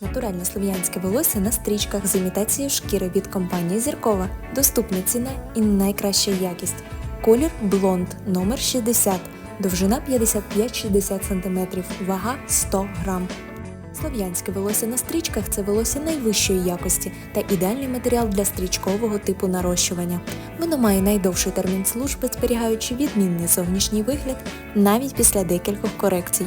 Натуральне слов'янське волосся на стрічках з імітацією шкіри від компанії Зіркова. Доступна ціна і найкраща якість. Колір блонд номер 60, довжина 55-60 см, вага 100 грам. Слов'янське волосся на стрічках це волосся найвищої якості та ідеальний матеріал для стрічкового типу нарощування. Воно має найдовший термін служби, зберігаючи відмінний зовнішній вигляд навіть після декількох корекцій.